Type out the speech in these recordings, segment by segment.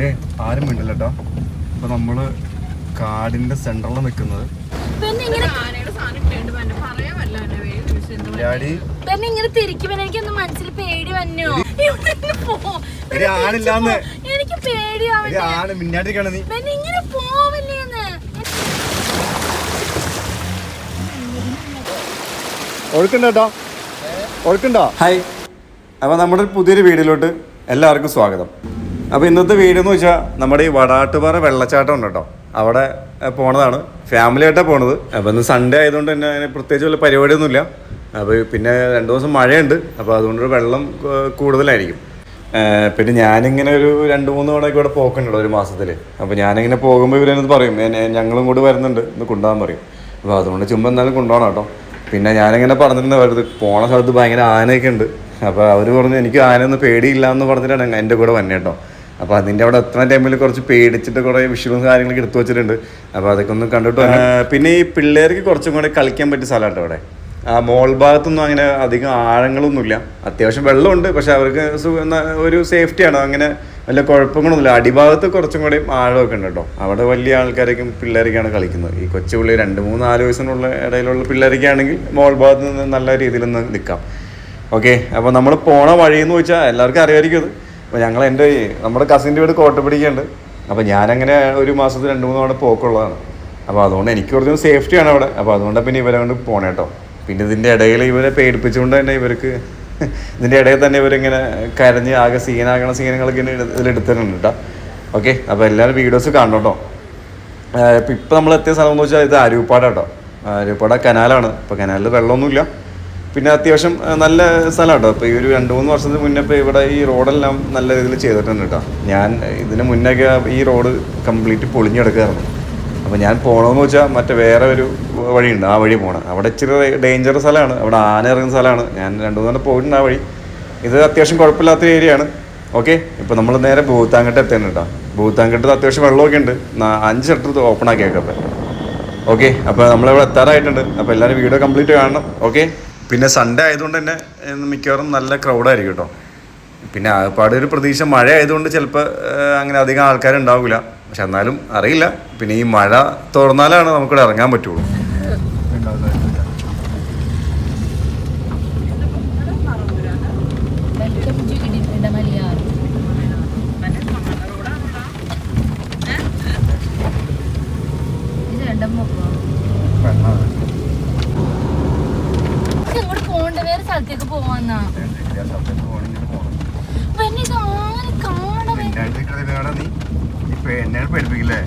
ഏ ആരും മിണ്ടില്ല കേട്ടോ ഇപ്പൊ നമ്മൾ കാടിന്റെ സെന്ററിൽ നിൽക്കുന്നത് പിന്നെ ഇങ്ങനെ തിരിക്കുമ്പോ എനിക്കൊന്ന് മനസ്സിൽ പേടി വന്നു? ആണില്ലാന്ന് എനിക്ക് നീ. പിന്നെ ഇങ്ങനെ പോവല്ലേന്ന്. ഒഴുക്കുണ്ടോ ഹായ്. അപ്പോൾ നമ്മുടെ പുതിയൊരു വീഡിയോയിലോട്ട് എല്ലാവർക്കും സ്വാഗതം. അപ്പോൾ ഇന്നത്തെ വീഡിയോ എന്ന് വെച്ചാൽ നമ്മുടെ ഈ വടാട്ടുപാറ വെള്ളച്ചാട്ടം ഉണ്ട് കേട്ടോ. അവിടെ പോണതാണ്. ഫാമിലി ആയിട്ടാണ് പോണത്. അപ്പോൾ ഇന്ന് സൺഡേ ആയതുകൊണ്ട് തന്നെ അതിന് പ്രത്യേകിച്ച് വല്ല പരിപാടിയൊന്നുമില്ല. അപ്പോൾ പിന്നെ രണ്ട് ദിവസം മഴയുണ്ട്. അപ്പോൾ അതുകൊണ്ട് വെള്ളം കൂടുതലായിരിക്കും. പിന്നെ ഞാനിങ്ങനെ ഒരു രണ്ട് മൂന്ന് തവണയൊക്കെ ഇവിടെ പോക്കുണ്ടല്ലോ ഒരു മാസത്തിൽ അപ്പോൾ ഞാനിങ്ങനെ പോകുമ്പോൾ ഇവരെന്നത് പറയും ഞങ്ങളും കൂടി വരുന്നുണ്ട്. ഇന്ന് കൊണ്ടുപോകാൻ പറയും. അപ്പോൾ അതുകൊണ്ട് ചുമ്മാ എന്നാലും കൊണ്ടുപോകണം കേട്ടോ. പിന്നെ ഞാനിങ്ങനെ പറഞ്ഞിരുന്ന അവരത് പോണ സ്ഥലത്ത് ഭയങ്കര ആനയൊക്കെ ഉണ്ട്. അപ്പോൾ അവർ പറഞ്ഞു എനിക്ക് ആനയൊന്നും പേടിയില്ല എന്ന് പറഞ്ഞിട്ടാണ് എന്റെ കൂടെ വന്നെ കേട്ടോ. അപ്പോൾ അതിന്റെ അവിടെ എത്തുന്ന ടൈമിൽ കുറച്ച് പേടിച്ചിട്ട് കുറേ വിഷയവും കാര്യങ്ങളൊക്കെ എടുത്തു വെച്ചിട്ടുണ്ട്. അപ്പോൾ അതൊക്കെ ഒന്ന് കണ്ടിട്ട് പിന്നെ ഈ പിള്ളേർക്ക് കുറച്ചും കൂടെ കളിക്കാൻ പറ്റിയ സ്ഥലമാണ് അവിടെ. ആ മോൾ ഭാഗത്തൊന്നും അങ്ങനെ അധികം ആഴങ്ങളൊന്നുമില്ല. അത്യാവശ്യം വെള്ളമുണ്ട് പക്ഷെ അവർക്ക് ഒരു സേഫ്റ്റിയാണ് അങ്ങനെ വലിയ കുഴപ്പങ്ങളൊന്നുമില്ല. അടിഭാഗത്ത് കുറച്ചും കൂടി ആഴമൊക്കെ ഉണ്ട് കേട്ടോ. അവിടെ വലിയ ആൾക്കാരൊക്കെ പിള്ളേരൊക്കെയാണ് കളിക്കുന്നത്. ഈ കൊച്ചു പിള്ളേർ രണ്ട് മൂന്ന് നാല് വയസ്സിനുള്ള ഇടയിലുള്ള പിള്ളേരൊക്കെ ആണെങ്കിൽ മോൾ ഭാഗത്ത് നിന്ന് നല്ല രീതിയിൽ നിന്ന് നിൽക്കാം. ഓക്കെ അപ്പോൾ നമ്മൾ പോണ വഴി എന്ന് വെച്ചാൽ എല്ലാവർക്കും അറിയാമായിരിക്കും അത്. അപ്പോൾ ഞങ്ങൾ എന്റെ നമ്മുടെ കസിന്റെ വീട് കോട്ടപ്പിടിക്കുന്നുണ്ട് അപ്പോൾ ഞാനങ്ങനെ ഒരു മാസത്തിൽ രണ്ട് മൂന്ന് തവണ പോക്കുള്ളതാണ്. അപ്പോൾ അതുകൊണ്ട് എനിക്ക് കുറച്ചും സേഫ്റ്റിയാണ് അവിടെ. അപ്പോൾ അതുകൊണ്ട് പിന്നെ ഇവരെ കൊണ്ട് പോണേ കേട്ടോ പിന്നെ ഇതിന്റെ ഇടയിൽ ഇവരെ പേടിപ്പിച്ചുകൊണ്ട് തന്നെ ഇവർക്ക് ഇതിന്റെ ഇടയിൽ തന്നെ ഇവരിങ്ങനെ കരഞ്ഞ് ആകെ സീനാകണ സീനങ്ങളൊക്കെ എടുത്തിട്ടുണ്ട് കേട്ടോ ഓക്കെ അപ്പോൾ എല്ലാവരും വീഡിയോസ് കാണണം കേട്ടോ ഇപ്പം നമ്മൾ എത്തിയ സ്ഥലം എന്ന് വെച്ചാൽ ഇത് അരൂപ്പാട് കേട്ടോ അരൂപ്പാട് കനാലാണ്. ഇപ്പോൾ കനാലിൽ വെള്ളമൊന്നുമില്ല. പിന്നെ അത്യാവശ്യം നല്ല സ്ഥലമാണ് കേട്ടോ അപ്പോൾ ഈ ഒരു രണ്ട് മൂന്ന് വർഷത്തിന് മുന്നേ ഇപ്പോൾ ഇവിടെ ഈ റോഡെല്ലാം നല്ല രീതിയിൽ ചെയ്തിട്ടുണ്ട് കേട്ടോ ഞാൻ ഇതിന് മുന്നേക്കെ ഈ റോഡ് കംപ്ലീറ്റ് പൊളിഞ്ഞെടുക്കാറുണ്ട് അപ്പോൾ ഞാൻ പോകണമെന്ന് വെച്ചാൽ മറ്റേ വേറെ ഒരു വഴിയുണ്ട് ആ വഴി പോകണം അവിടെ ഇച്ചിരി ഡേഞ്ചറസ് സ്ഥലമാണ്. അവിടെ ആന ഇറങ്ങുന്ന സ്ഥലമാണ്. ഞാൻ രണ്ട് മൂന്ന് പോയിട്ടുണ്ട് ആ വഴി. ഇത് അത്യാവശ്യം കുഴപ്പമില്ലാത്ത ഏരിയയാണ്. ഓക്കെ? ഇപ്പോൾ നമ്മൾ നേരെ ഭൂത്താങ്കട്ട് എത്തണം കേട്ടോ ഭൂത്താങ്കട്ട് അത്യാവശ്യം വെള്ളമൊക്കെ ഉണ്ട്. അഞ്ച് ഷട്ടർ ഓപ്പൺ ആക്കിയേക്കാം അപ്പോൾ ഓക്കെ? അപ്പോൾ നമ്മളിവിടെ എത്താറായിട്ടുണ്ട്. അപ്പോൾ എല്ലാവരും വീഡിയോ കംപ്ലീറ്റ് കാണണം. ഓക്കെ? പിന്നെ സൺഡേ ആയതുകൊണ്ട് തന്നെ മിക്കവാറും നല്ല ക്രൗഡായിരിക്കും കേട്ടോ പിന്നെ ആകപ്പാട് ഒരു പ്രതീക്ഷ മഴ ആയതുകൊണ്ട് ചിലപ്പോൾ അങ്ങനെ അധികം ആൾക്കാരുണ്ടാവില്ല പക്ഷെ എന്നാലും അറിയില്ല. പിന്നെ ഈ മഴ തുറന്നാലാണ് നമുക്കിവിടെ ഇറങ്ങാൻ പറ്റുള്ളൂ വെൽക്കം ടു ഇടിപ്പിന്റെ മലയാളം ഇത് രണ്ടും നോക്കുക ഇങ്ങോട്ട് പോകണ്ട വേറെ സ്ഥലത്തേക്ക് പോവാന്നാ പിന്നെ ഇത് ആന കാണവേ എന്നെ പേടിപ്പിക്കില്ലേ?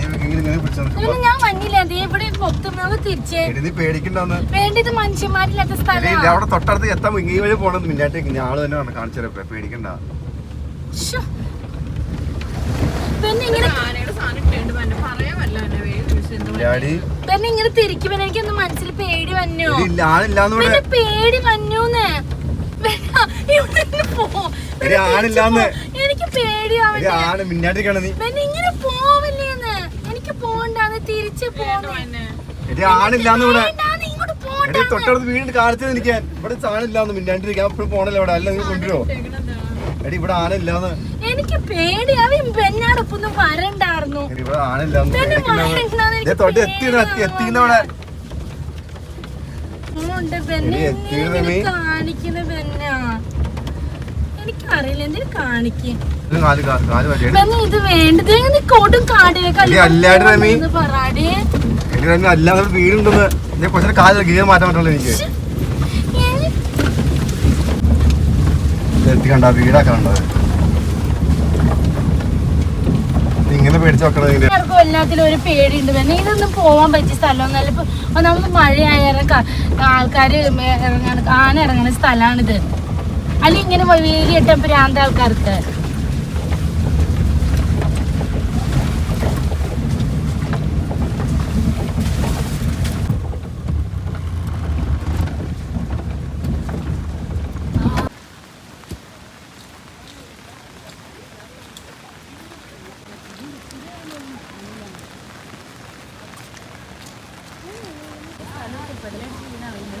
ഇങ്ങനെ ഇങ്ങനെ ഞാൻ ദേ ഇവിടെ മൊത്തം തിരിച്ചേ നീ പേടിക്കണ്ടെന്ന്. വേണ്ടത് മനുഷ്യന്മാരില്ലാത്ത ഇല്ല, അവിടെ തൊട്ടടുത്ത് എത്താൻ ഈ വഴി പോണെന്ന് മുന്നാട്ടേക്ക് ഞാൻ ആൾ തന്നെ കാണിച്ചു തരാം. പേടിക്കണ്ട. ഇങ്ങനെ ഇങ്ങനെ തിരിക്കുമ്പോ എനിക്കൊന്ന് മനസ്സിൽ പേടി വന്നു? പേടി വന്നൂന്ന്. എനിക്ക് എടി, പേടിയാവട്ടെ ആണ് മിന്നാട്ടിരിക്കണ നീ. പിന്നെ ഇങ്ങനെ പോവല്ലേന്ന്. എനിക്ക് പോണ്ടാന്ന് തിരിച്ച് എടി തൊട്ടടുത്ത് വീണ്ടും കാണിച്ചത് എനിക്ക് ഇവിടെ സാധനമില്ലാന്ന് മിന്നാണ്ടിരിക്കാൻ എപ്പോഴും പോണല്ലോ ഇവിടെ. അല്ല നീ കൊണ്ടുവരുമോ എടി ഇവിടെ ആണില്ലാന്ന് എനിക്ക് പേടിയാവി പെണ്ണാടൊപ്പൊന്നും വരണ്ടായിരുന്നു. എടി ഇവിടെ ആണില്ലാന്ന് തൊട്ട് എത്തി എത്തി എത്തിക്കുന്നവിടെ ഉണ്ട് പെണ്ണെ എടി, എത്തിയത് നീ? കാണിക്കുന്ന പെണ്ണാ എനിക്കറിയില്ല എന്തിനു കാണിക്കും. ഇത് വേണ്ടത് കോട്ടും അല്ലാതെ വീടുണ്ടെന്ന് ഞാൻ കുറച്ചു കാൽ ഗീർ മാറ്റാൻ പറ്റുള്ളൂ എനിക്ക്. ഇത് എത്തി കണ്ട വീടാക്കണ്ടത് ഇങ്ങനെ പേടിച്ചു വെക്കണത് എല്ലാവർക്കും എല്ലാത്തിലും ഒരു പേടിയുണ്ട്. ഇതൊന്നും പോവാൻ പറ്റിയ സ്ഥലമൊന്നുമല്ല ഇപ്പൊ ഒന്നാമത് മഴയായാലും ആൾക്കാര് ഇറങ്ങാൻ ആന ഇറങ്ങുന്ന സ്ഥലമാണിത്. അല്ലെ ഇങ്ങനെ വലിയ പ്രാന്ത ആൾക്കാർക്ക് പതിനെട്ട് സീനാവുന്നു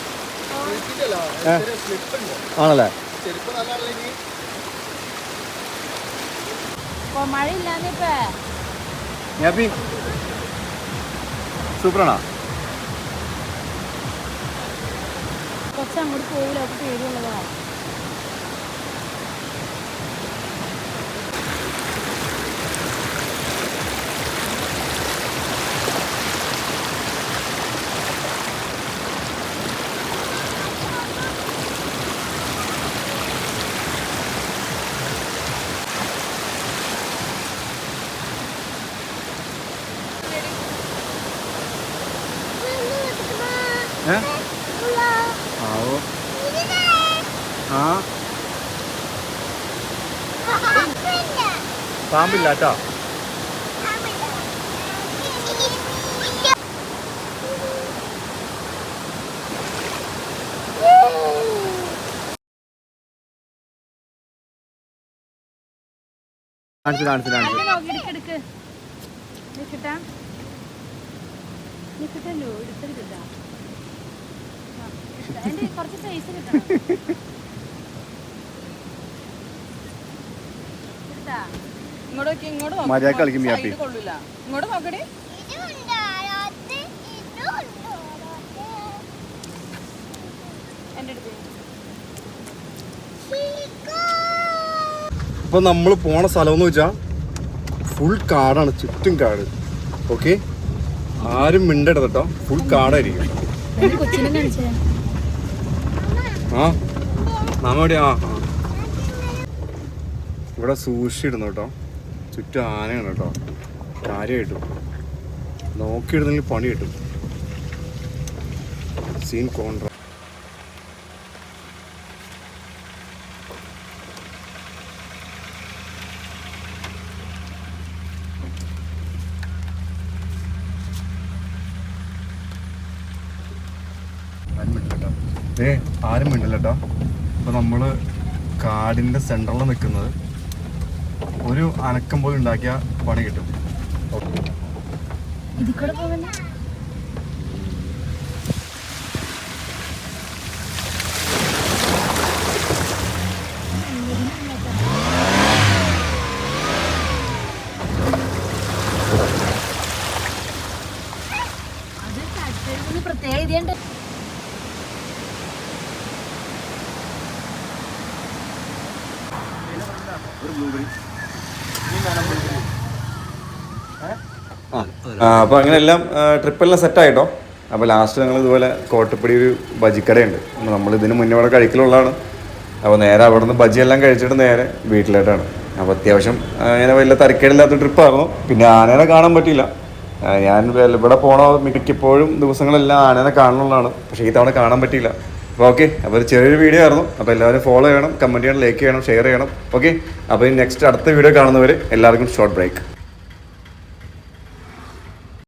ആണല്ലേ? ഹാപ്പി സൂപ്പറാണോ? കുറച്ച് അങ്ങോട്ട് പോകില്ല ഒക്കെ ഏ? ആവോ. ആ? പാമ്പില്ല. കേട്ടോ കാണിച്ചു കാണിച്ചു കാണിച്ചു അല്ല നോക്കി? എടുക്ക് എടുക്ക്. മര്യാദയ്ക്ക് കളിക്കും വ്യാപി ഇങ്ങോട്ട് നോക്കടി. ഇപ്പൊ നമ്മൾ പോണ സ്ഥലം എന്ന് വെച്ചാ ഫുൾ കാടാണ് ചുറ്റും കാട്. ഓക്കെ ആരും മിണ്ടരുത് കേട്ടോ ഫുൾ കാടായിരിക്കും. എന്റെ കൊച്ചിനെ കാണിച്ചേ. ആ? മാമ എവിടെയാ ആ. ഇവിടെ സൂക്ഷിച്ചിടുന്നു കേട്ടോ ചുറ്റും ആനയാണ് കേട്ടോ കാര്യമായിട്ടും. നോക്കിയിടുന്നെങ്കിൽ പണി കിട്ടും. സീൻ കോൺട്ര ഏ ആരും മിണ്ടില്ല കേട്ടോ നമ്മൾ കാടിന്റെ സെന്ററിൽ നിൽക്കുന്നത് ഒരു അനക്കം പോലും ഉണ്ടാക്കിയ പണി കിട്ടും. ഓക്കെ ആ അപ്പോൾ അങ്ങനെ എല്ലാം ട്രിപ്പെല്ലാം സെറ്റായിട്ടോ അപ്പോൾ ലാസ്റ്റ് ഞങ്ങൾ ഇതുപോലെ കോട്ടപ്പടി ഒരു ബജിക്കടയുണ്ട്. നമ്മൾ ഇതിന് മുന്നേ ഇവിടെ കഴിക്കലുള്ളതാണ്. അപ്പോൾ നേരെ അവിടെ നിന്ന് എല്ലാം കഴിച്ചിട്ട് നേരെ വീട്ടിലായിട്ടാണ് അപ്പോൾ അത്യാവശ്യം ഇങ്ങനെ വലിയ തരക്കേടില്ലാത്ത ട്രിപ്പായിരുന്നു. പിന്നെ ആനേനെ കാണാൻ പറ്റിയില്ല. ഞാൻ ഇവിടെ പോണ മിക്കപ്പോഴും ദിവസങ്ങളെല്ലാം ആനേനെ കാണുന്നതാണ് പക്ഷേ ഈ തവണ കാണാൻ പറ്റിയില്ല. അപ്പോൾ ഓക്കെ അപ്പോൾ ഒരു ചെറിയൊരു വീഡിയോ ആയിരുന്നു. അപ്പോൾ എല്ലാവരും ഫോളോ ചെയ്യണം കമന്റ് ചെയ്യണം ലൈക്ക് ചെയ്യണം ഷെയർ ചെയ്യണം. ഓക്കെ അപ്പോൾ ഈ നെക്സ്റ്റ് അടുത്ത വീഡിയോ കാണുന്നവർ എല്ലാവർക്കും ഷോർട്ട് ബ്രേക്ക്